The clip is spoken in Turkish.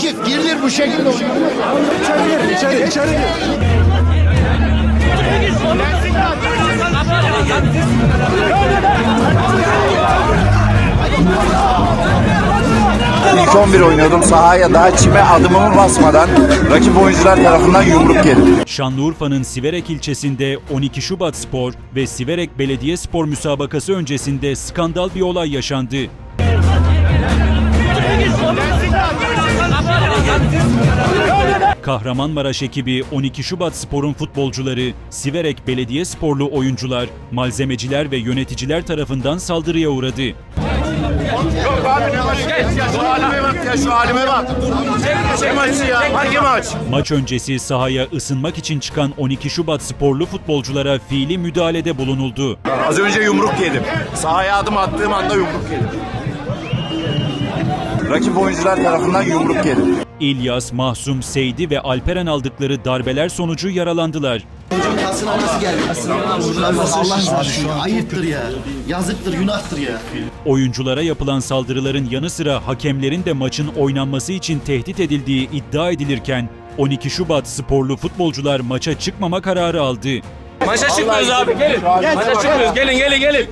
Akif girilir bu şekilde oynanmaz. İçeri, içeri gir. İlk 11 oynuyordum. Sahaya daha çime adımımı basmadan rakip oyuncular tarafından yumruk yedim. Şanlıurfa'nın Siverek ilçesinde 12 Şubat Spor ve Siverek Belediye Spor müsabakası öncesinde skandal bir olay yaşandı. Kahramanmaraş ekibi 12 Şubat Spor'un futbolcuları, Siverek Belediye Sporlu oyuncular, malzemeciler ve yöneticiler tarafından saldırıya uğradı. Şu halime bak ya şu halime bak. Şey maçı ya. Hangi maç? Maç öncesi sahaya ısınmak için çıkan 12 Şubat sporlu futbolculara fiili müdahalede bulunuldu. Az önce yumruk yedim. Sahaya adım attığım anda yumruk yedim. Rakip oyuncular tarafından yumruk yedim. İlyas, Mahsum, Seydi ve Alperen aldıkları darbeler sonucu yaralandılar. Kasına nasıl geldi? Allah aşkına ayıptır ya. Yazıktır, günahtır ya. Oyunculara yapılan saldırıların yanı sıra hakemlerin de maçın oynanması için tehdit edildiği iddia edilirken 12 Şubat sporlu futbolcular maça çıkmama kararı aldı. Maça çıkmıyoruz abi gelin. Maça çıkmıyoruz gelin gelin gelin.